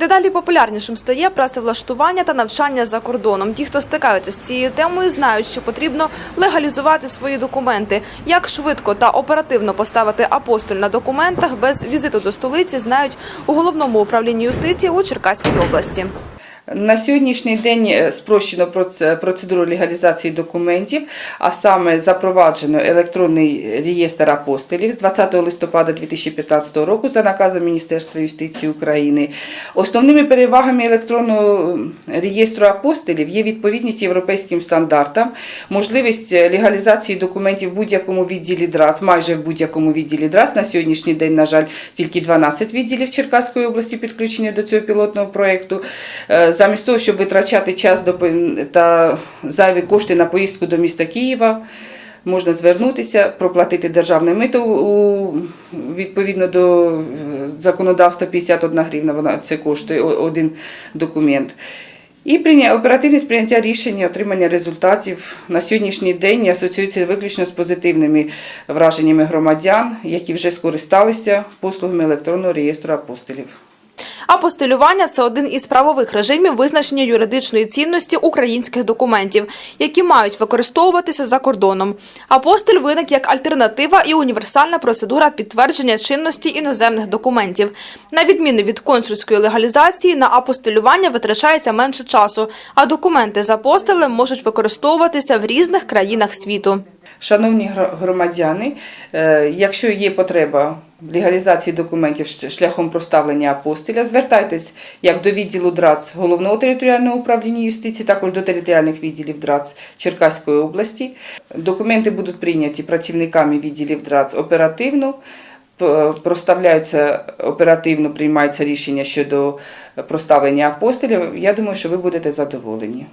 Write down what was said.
Дедалі популярнішим стає працевлаштування та навчання за кордоном. Ті, хто стикаються з цією темою, знають, що потрібно легалізувати свої документи. Як швидко та оперативно поставити апостоль на документах без візиту до столиці, знають у головному управлінні юстиції у Черкаській області. На сьогоднішній день е, спрощено процедуру легалізації документів, а саме запроваджено електронний реєстр апостолів з 20 листопада 2015 року за наказом Міністерства юстиції України. Основними перевагами електронного е, реєстру апостолів є відповідність європейським стандартам, можливість е, легалізації документів в будь-якому відділі ДРАЦ, майже в будь-якому відділі ДРАЦ. На сьогоднішній день, на жаль, тільки 12 відділів Черкаської області підключені до цього пілотного проєкту. Замість того, щоб витрачати час та зайві кошти на поїздку до міста Києва, можна звернутися, проплатити державне мито відповідно до е, законодавства 51 гривна, вона це коштує один документ. І оперативність прийняття рішення, отримання результатів на сьогоднішній день асоціюється виключно з позитивними враженнями громадян, які вже скористалися послугами електронного реєстру апостолів. Апостилювання – це один із правових режимів визначення юридичної цінності українських документів, які мають використовуватися за кордоном. Апостиль виник як альтернатива і універсальна процедура підтвердження чинності іноземних документів. На відміну від консульської легалізації, на апостилювання витрачається менше часу, а документи з апостилем можуть використовуватися в різних країнах світу. Шановні громадяни, е, якщо є потреба легалізації документів шляхом проставлення апостиля, звертайтесь як до відділу ДРАЦ Головного територіального управління юстиції, також до територіальних відділів ДРАЦ Черкаської області. Документи будуть прийняті працівниками відділів ДРАЦ оперативно. Проставляються оперативно, приймається рішення щодо проставлення апостилів. Я думаю, що ви будете задоволені.